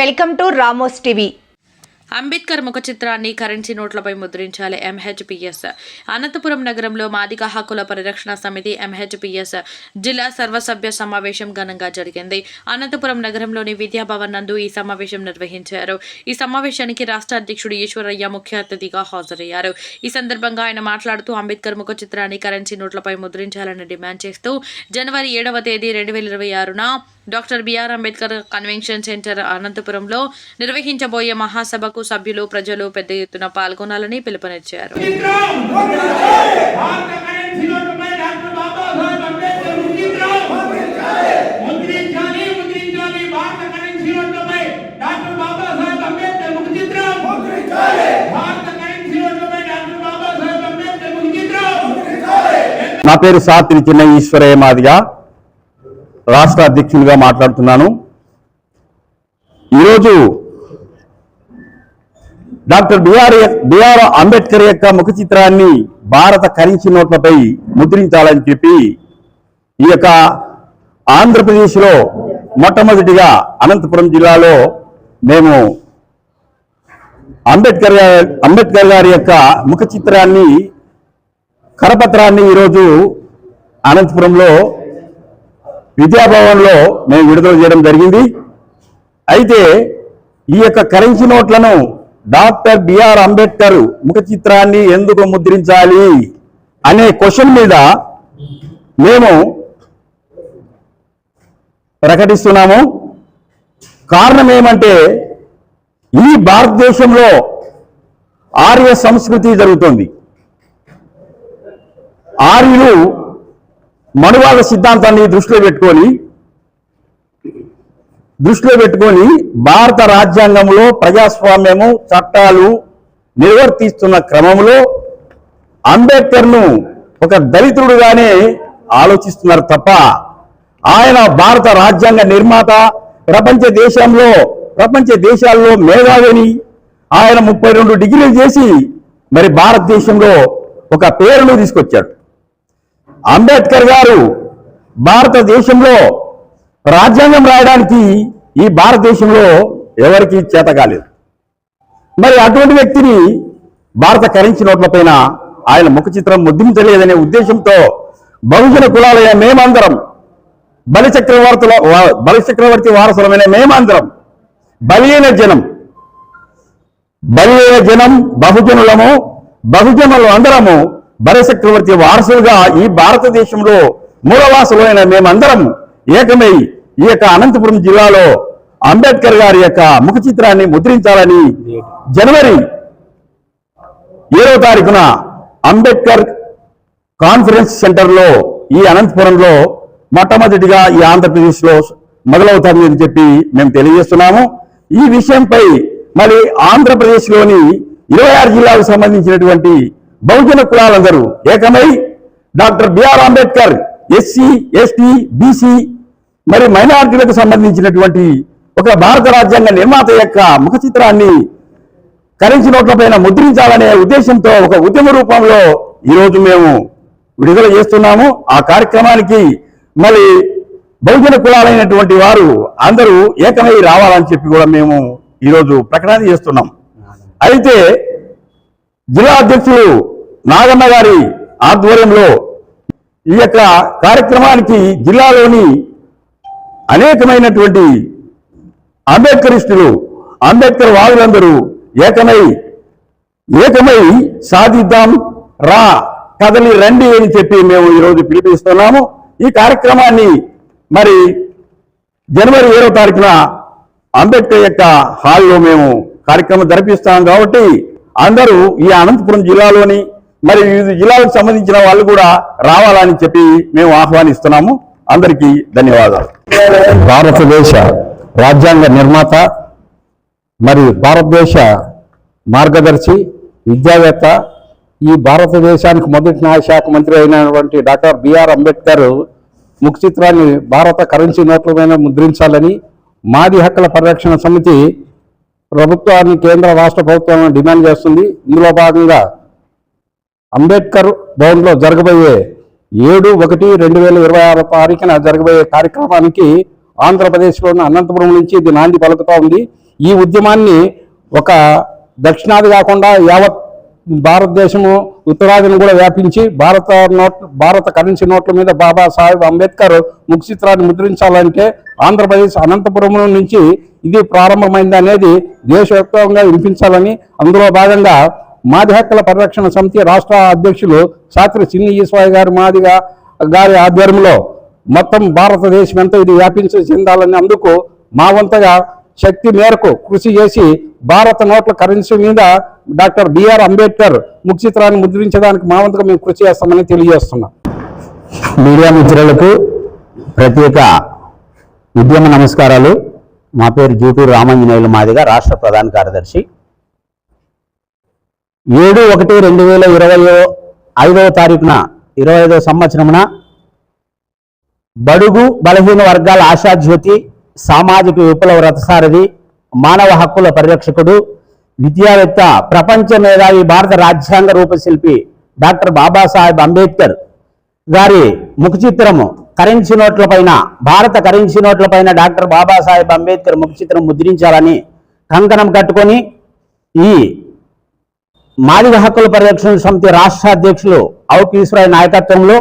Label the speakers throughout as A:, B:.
A: Welcome to Ramos TV.
B: Ambedkar ముఖ చిత్రాన్ని currency నోట్లపై ముద్రించాలి ఎంహెచ్పిఎస్ అనంతపురం నగరంలో మాదిక హక్కుల పరిరక్షణ సమితి ఎంహెచ్పిఎస్ జిల్లా సర్వసభ్య సమావేశం ఘనంగా జరిగింది. అనంతపురం నగరంలోని విద్యాభవన్ నందు ఈ సమావేశం నిర్వహించారు. ఈ సమావేశానికి రాష్ట్ర అధ్యక్షుడు ఈశ్వరయ్య ముఖ్య అతిథిగా హాజరయ్యారు. ఈ సందర్భంగా ఆయన మాట్లాడుతూ అంబేద్కర్ ముఖ చిత్రాన్ని కరెన్సీ నోట్లపై ముద్రించాలని డిమాండ్ చేస్తూ జనవరి ఏడవ తేదీ రెండు వేల ఇరవై ఆరున doctor BR Ambedkar convention centre అనంతపురంలో నిర్వహించబోయే మహాసభకు సభ్యులు ప్రజలు పెద్ద ఎత్తున పాల్గొనాలని పిలుపునిచ్చారు.
C: నా పేరు సాత్రి చిన్న ఈశ్వరయ్య మాదిగా. రాష్ట్ర అధ్యక్షునిగా మాట్లాడుతున్నాను. ఈరోజు డాక్టర్ బిఆర్ బిఆర్ అంబేద్కర్ యొక్క ముఖ చిత్రాన్ని భారత కరెన్సీ నోట్లపై ముద్రించాలని చెప్పి ఈ యొక్క ఆంధ్రప్రదేశ్లో మొట్టమొదటిగా అనంతపురం జిల్లాలో మేము అంబేద్కర్ అంబేద్కర్ గారి యొక్క ముఖ చిత్రాన్ని కరపత్రాన్ని ఈరోజు అనంతపురంలో విద్యాభవన్లో మేము విడుదల చేయడం జరిగింది. అయితే ఈ యొక్క కరెన్సీ నోట్లను డాక్టర్ బిఆర్ అంబేద్కర్ ముఖ చిత్రాన్ని ఎందుకు ముద్రించాలి అనే క్వశ్చన్ మీద మేము ప్రకటిస్తున్నాము. కారణం ఏమంటే ఈ భారతదేశంలో ఆర్య సంస్కృతి జరుగుతుంది. ఆర్యులు మనువాద సిద్ధాంతాన్ని దృష్టిలో పెట్టుకొని దృష్టిలో పెట్టుకొని భారత రాజ్యాంగంలో ప్రజాస్వామ్యము చట్టాలు నిర్వర్తిస్తున్న క్రమంలో అంబేద్కర్ను ఒక దళితుడుగానే ఆలోచిస్తున్నారు తప్ప ఆయన భారత రాజ్యాంగ నిర్మాత ప్రపంచ దేశంలో ప్రపంచ దేశాల్లో మేధావిని ఆయన ముప్పై రెండు డిగ్రీలు చేసి మరి భారతదేశంలో ఒక పేరును తీసుకొచ్చాడు. అంబేద్కర్ గారు భారతదేశంలో రాజ్యాంగం రాయడానికి ఈ భారతదేశంలో ఎవరికి చేత కాలేదు. మరి అటువంటి వ్యక్తిని భారత కరెన్సీ నోట్లపైన ఆయన ముఖ చిత్రం ముద్రించలేదనే ఉద్దేశంతో బహుజన కులాలైన మేమందరం బలిచక్రవర్తుల బలిచక్రవర్తి వారసులమైన మేమందరం బలియైన జనం బలియైన జనం బహుజనులము బహుజనులు అందరము బలిచక్రవర్తి వారసులుగా ఈ భారతదేశంలో మూలవాసులైన మేమందరం ఏకమై ఈ యొక్క అనంతపురం జిల్లాలో అంబేద్కర్ గారి యొక్క ముఖ చిత్రాన్ని ముద్రించాలని జనవరి ఏడవ తారీఖున అంబేద్కర్ కాన్ఫరెన్స్ సెంటర్లో ఈ అనంతపురంలో మొట్టమొదటిగా ఈ ఆంధ్రప్రదేశ్లో మొదలవుతుంది అని చెప్పి మేము తెలియజేస్తున్నాము. ఈ విషయంపై మరి ఆంధ్రప్రదేశ్లోని ఇరవై ఆరు జిల్లాలకు సంబంధించినటువంటి బహుజన కులాలందరూ ఏకమై doctor BR Ambedkar SC ST BC మరి మైనారిటీలకు సంబంధించినటువంటి ఒక భారత రాజ్యాంగ నిర్మాత యొక్క ముఖ చిత్రాన్ని కరెన్సీ నోట్లపైన ముద్రించాలనే ఉద్దేశంతో ఒక ఉద్యమ రూపంలో ఈరోజు మేము విడుదల చేస్తున్నాము. ఆ కార్యక్రమానికి మరి బహుజన కులాలైనటువంటి వారు అందరూ ఏకమై రావాలని చెప్పి కూడా మేము ఈరోజు ప్రకటన చేస్తున్నాం. అయితే జిల్లా అధ్యక్షులు నాగన్న గారి ఆధ్వర్యంలో ఈ యొక్క కార్యక్రమానికి జిల్లాలోని అనేకమైనటువంటి అంబేద్కరిస్టులు అంబేద్కర్ వాదులందరూ ఏకమై ఏకమై సాధిద్దాం రా కదలి రండి అని చెప్పి మేము ఈరోజు పిలిపిస్తున్నాము. ఈ కార్యక్రమాన్ని మరి జనవరి ఏడో తారీఖున అంబేద్కర్ యొక్క హాల్లో మేము కార్యక్రమం జరిపిస్తాం కాబట్టి అందరూ ఈ అనంతపురం జిల్లాలోని మరి వివిధ జిల్లాలకు సంబంధించిన వాళ్ళు కూడా రావాలని చెప్పి మేము ఆహ్వానిస్తున్నాము. అందరికీ ధన్యవాదాలు. భారతదేశ రాజ్యాంగ నిర్మాత మరి భారతదేశ మార్గదర్శి విద్యావేత్త ఈ భారతదేశానికి మొదటి న్యాయశాఖ మంత్రి అయినటువంటి డాక్టర్ బిఆర్ అంబేద్కర్ ముఖ చిత్రాన్ని భారత కరెన్సీ నోట్ల మీద ముద్రించాలని మాది హక్కుల పరిరక్షణ సమితి ప్రభుత్వాన్ని కేంద్ర రాష్ట్ర ప్రభుత్వాన్ని డిమాండ్ చేస్తుంది. ఇందులో భాగంగా అంబేద్కర్ భవన్లో జరగబోయే ఏడు ఒకటి రెండు వేల ఇరవై ఆరు తారీఖున జరగబోయే కార్యక్రమానికి
D: ఆంధ్రప్రదేశ్లోని అనంతపురం నుంచి ఇది నాంది పలుకుతా ఉంది. ఈ ఉద్యమాన్ని ఒక దక్షిణాది కాకుండా యావత్ భారతదేశము ఉత్తరాదిని కూడా వ్యాపించి భారత నోట్ భారత కరెన్సీ నోట్ల మీద బాబా సాహెబ్ అంబేద్కర్ ముఖ చిత్రాన్ని ముద్రించాలంటే ఆంధ్రప్రదేశ్ అనంతపురం నుంచి ఇది ప్రారంభమైంది అనేది దేశవ్యాప్తంగా వినిపించాలని అందులో భాగంగా మాది హక్కుల పరిరక్షణ సమితి రాష్ట్ర అధ్యక్షులు శాస్త్రి చిన్ని ఈశ్వాయి గారి మాదిగా గారి ఆధ్వర్యంలో మొత్తం భారతదేశం ఎంత ఇది వ్యాపించి చెందాలని అందుకు మా వంతగా శక్తి మేరకు కృషి చేసి భారత నోట్ల కరెన్సీ మీద డాక్టర్ బిఆర్ అంబేద్కర్ ముఖచిత్రాన్ని ముద్రించడానికి మా వంతుగా మేము కృషి చేస్తామని తెలియజేస్తున్నాం.
E: మీడియా మిత్రులకు ప్రత్యేక ఉద్యమ నమస్కారాలు. మా పేరు జూటూరు రామాంజనేయుల మాదిగా రాష్ట్ర ప్రధాన కార్యదర్శి. ఏడు ఒకటి రెండు వేల ఇరవై ఐదవ తారీఖున ఇరవై ఐదవ సంవత్సరమున బడుగు బలహీన వర్గాల ఆశాజ్యోతి సామాజిక విప్లవ రథసారథి మానవ హక్కుల పరిరక్షకుడు విద్యావేత్త ప్రపంచ మేధావి భారత రాజ్యాంగ రూపశిల్పి డాక్టర్ బాబాసాహెబ్ అంబేద్కర్ గారి ముఖ చిత్రము కరెన్సీ నోట్లపైన భారత కరెన్సీ నోట్ల డాక్టర్ బాబాసాహెబ్ అంబేద్కర్ ముఖచిత్రం ముద్రించాలని కంకణం కట్టుకొని ఈ మాదిగ హక్కుల పరిరక్షణ సమితి రాష్ట్ర అధ్యక్షులు ఔక్ నాయకత్వంలో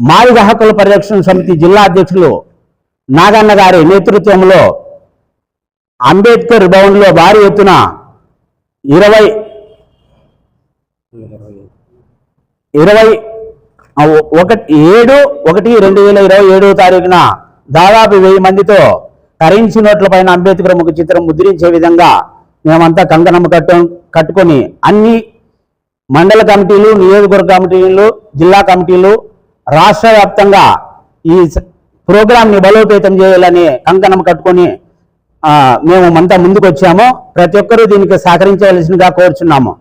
E: మాదిగ హక్కుల పరిరక్షణ సమితి జిల్లా అధ్యక్షులు నాగన్న గారి నేతృత్వంలో అంబేద్కర్ భవన్లో భారీ ఎత్తున ఇరవై ఇరవై ఒకటి ఏడు ఒకటి రెండు వేల ఇరవై ఏడవ తారీఖున దాదాపు వెయ్యి మందితో కరెన్సీ నోట్ల పైన అంబేద్కర్ ముఖ చిత్రం ముద్రించే విధంగా మేమంతా కంకణం కట్టు కట్టుకొని అన్ని మండల కమిటీలు నియోజకవర్గ కమిటీలు జిల్లా కమిటీలు రాష్ట్ర వ్యాప్తంగా ఈ ప్రోగ్రాంని బలోపేతం చేయాలని కంకణం కట్టుకొని మేము అంతా ముందుకు వచ్చాము ప్రతి ఒక్కరూ దీనికి సహకరించవలసిందిగా కోరుచున్నాము.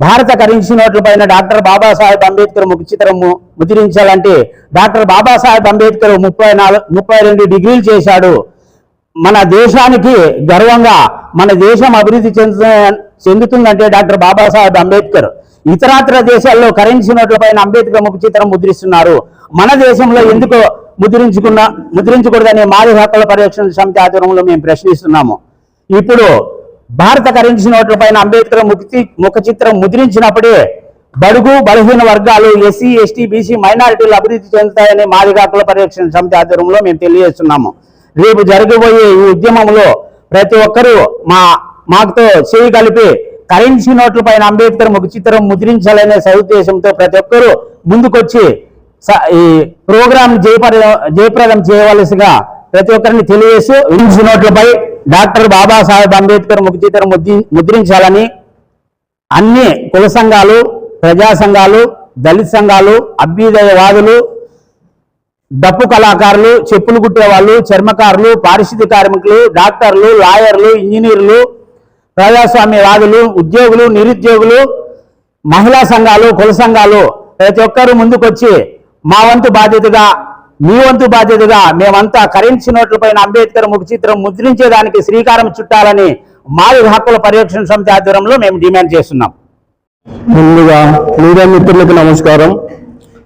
E: భారత కరెన్సీ నోట్ల పైన డాక్టర్ బాబాసాహెబ్ అంబేద్కర్ ముఖచిత్రము ముద్రించాలంటే డాక్టర్ బాబాసాహెబ్ అంబేద్కర్ ముప్పై నాలుగు ముప్పై రెండు డిగ్రీలు చేశాడు. మన దేశానికి గర్వంగా మన దేశం అభివృద్ధి చెందు చెందుతుందంటే డాక్టర్ బాబాసాహెబ్ అంబేద్కర్. ఇతరాతర దేశాల్లో కరెన్సీ నోట్ల పైన అంబేద్కర్ ముఖ చిత్రం ముద్రిస్తున్నారు. మన దేశంలో ఎందుకు ముద్రించుకున్న ముద్రించకూడదనే మాది హక్కుల పరిరక్షణ సమితి ఆధ్వర్యంలో మేము ప్రశ్నిస్తున్నాము. ఇప్పుడు భారత కరెన్సీ నోట్ల పైన అంబేద్కర్ ముక్తి ముఖ చిత్రం ముద్రించినప్పుడే బడుగు బలహీన వర్గాలు ఎస్సీ ఎస్టీ బీసీ మైనారిటీలు అభివృద్ధి చెందుతాయని మాదిగాకుల హక్కుల పరిరక్షణ సమితి ఆధ్వర్యంలో మేము తెలియజేస్తున్నాము. రేపు జరగబోయే ఈ ఉద్యమంలో ప్రతి ఒక్కరూ మా మాకుతో చేయి కలిపి కరెన్సీ నోట్ల పైన అంబేద్కర్ ముఖ చిత్రం ముద్రించాలనే సదుద్దేశంతో ప్రతి ఒక్కరూ ముందుకొచ్చి స- ఈ ప్రోగ్రాం జయపర జయప్రదం చేయవలసిగా ప్రతి ఒక్కరిని తెలియజేస్తూ విన్స్ నోట్లపై డాక్టర్ బాబాసాహెబ్ అంబేద్కర్ ముఖ్యతను ముద్రించాలని అన్ని కుల సంఘాలు ప్రజా సంఘాలు దళిత సంఘాలు అభ్యుదయవాదులు డప్పు కళాకారులు చెప్పులు కుట్టేవాళ్ళు చర్మకారులు పారిశుద్ధ్య కార్మికులు డాక్టర్లు లాయర్లు ఇంజనీర్లు ప్రజాస్వామ్యవాదులు ఉద్యోగులు నిరుద్యోగులు మహిళా సంఘాలు కుల సంఘాలు ప్రతి ఒక్కరూ ముందుకొచ్చి మా వంతు బాధ్యతగా మీ వంతు బాధ్యతగా మేమంతా కరెన్సీ నోట్లపైన అంబేద్కర్ ముఖ చిత్రం ముద్రించేదానికి శ్రీకారం చుట్టాలని మాది హక్కుల పరిరక్షణ సమితి ఆధ్వర్యంలో మేము డిమాండ్ చేస్తున్నాం.
D: ముందుగా మీడియా మిత్రులకు నమస్కారం.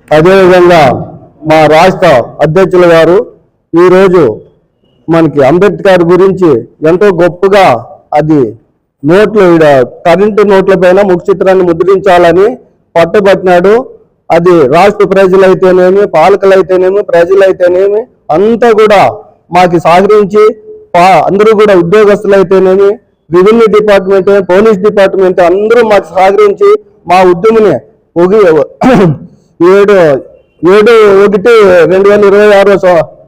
D: అదేవిధంగా మా రాష్ట్ర అధ్యక్షుల గారు ఈరోజు మనకి అంబేద్కర్ గురించి ఎంతో గొప్పగా అది నోట్లు కరెంటు నోట్ల పైన ముఖ చిత్రాన్ని ముద్రించాలని పట్టుబట్టినాడు. అది రాష్ట్ర ప్రజలైతేనేమి పాలకులైతేనేమి ప్రజలైతేనేమి అంతా కూడా మాకు సహకరించి పా- అందరూ కూడా ఉద్యోగస్తులైతేనేమి రెవెన్యూ డిపార్ట్మెంట్ పోలీస్ డిపార్ట్మెంట్ అందరూ మాకు సహకరించి మా ఉద్యమని ఒక ఏడు ఏడు ఒకటి రెండు వేల ఇరవై ఆరో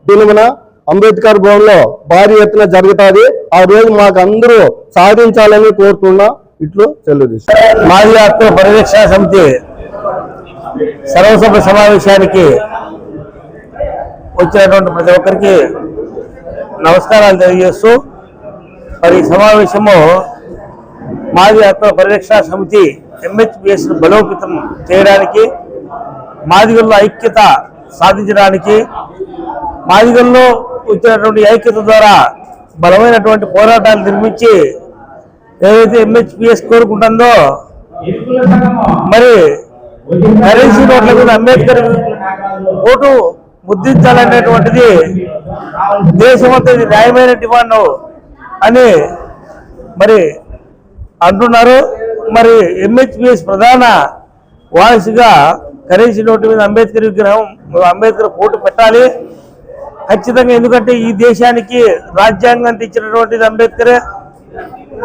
D: దినమున అంబేద్కర్ భవన్లో భారీ ఎత్తున జరుగుతుంది. ఆ రోజు మాకు అందరూ సాధించాలని కోరుతున్నా ఇట్లు సెలవు
E: మాజీ ఆత్మ పరిరక్షణ సమితి. సర్వసభ సమావేశానికి వచ్చినటువంటి ప్రతి ఒక్కరికి నమస్కారాలు తెలియజేస్తూ మరి ఈ సమావేశము మాజీ హక్కుల పరిరక్షణ సమితి ఎంహెచ్పిఎస్ బలోపేతం చేయడానికి మాదిగల్లో ఐక్యత సాధించడానికి మాదిగల్లో వచ్చినటువంటి ఐక్యత ద్వారా బలమైనటువంటి పోరాటాలు నిర్మించి ఏదైతే ఎంహెచ్పిఎస్ కోరుకుంటుందో మరి కరెన్సీ నోట్ల మీద అంబేద్కర్ ఓటు
F: ముద్రించాలనేటువంటిది దేశమంతా ఇది న్యాయమైన డిమాండ్ అని మరి అంటున్నారు. మరి ఎంహెచ్పిఎస్ ప్రధాన వాయిస్గా కరెన్సీ నోటు మీద అంబేద్కర్ విగ్రహం అంబేద్కర్ ఫోటో పెట్టాలి. ఖచ్చితంగా ఎందుకంటే ఈ దేశానికి రాజ్యాంగం తెచ్చినటువంటిది అంబేద్కరే.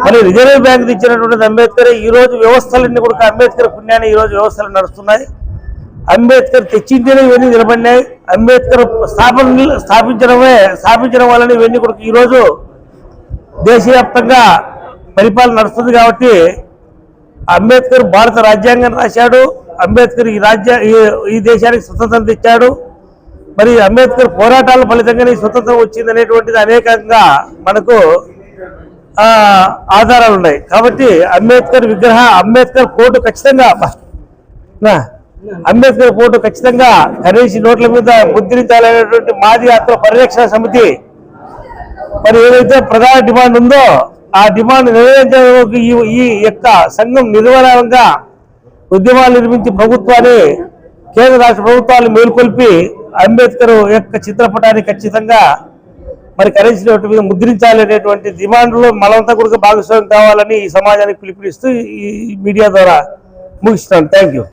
F: మరి రిజర్వ్ బ్యాంక్ ఇచ్చినటువంటి అంబేద్కర్ ఈ రోజు వ్యవస్థలన్నీ కూడా అంబేద్కర్ పుణ్యాన్ని ఈ రోజు వ్యవస్థలు నడుస్తున్నాయి. అంబేద్కర్ తెచ్చింటేనే ఇవన్నీ నిలబడినాయి. అంబేద్కర్ స్థాపన స్థాపించడమే స్థాపించడం వలన ఇవన్నీ కూడా ఈరోజు దేశవ్యాప్తంగా పరిపాలన నడుస్తుంది కాబట్టి అంబేద్కర్ భారత రాజ్యాంగం రాశాడు. అంబేద్కర్ ఈ రాజ్య ఈ- దేశానికి స్వతంత్రం తెచ్చాడు. మరి అంబేద్కర్ పోరాటాల ఫలితంగానే ఈ స్వతంత్రం వచ్చింది అనేటువంటిది అనేకంగా మనకు ఆధారాలు ఉన్నాయి కాబట్టి అంబేద్కర్ విగ్రహ అంబేద్కర్ ఫోటో ఖచ్చితంగా అంబేద్కర్ ఫోటో ఖచ్చితంగా కనీసి నోట్ల మీద ముద్రించాలనేటువంటి మాది యాత్ర పరిరక్షణ సమితి. మరి ఏదైతే ప్రధాన డిమాండ్ ఉందో ఆ డిమాండ్ నెరవేర్చడానికి ఈ ఈ యొక్క సంఘం నిర్వహణంగా ఉద్యమాలు నిర్మించి ప్రభుత్వాన్ని కేంద్ర రాష్ట్ర ప్రభుత్వాలు మేల్కొల్పి అంబేద్కర్ యొక్క చిత్రపటాన్ని ఖచ్చితంగా మరి కరెన్సీ నోటు మీద ముద్రించాలి అనేటువంటి డిమాండ్లో మనంతా కూడా భాగస్వామ్యం కావాలని ఈ సమాజానికి పిలుపునిస్తూ ఈ మీడియా ద్వారా ముగిస్తున్నాను. Thank you.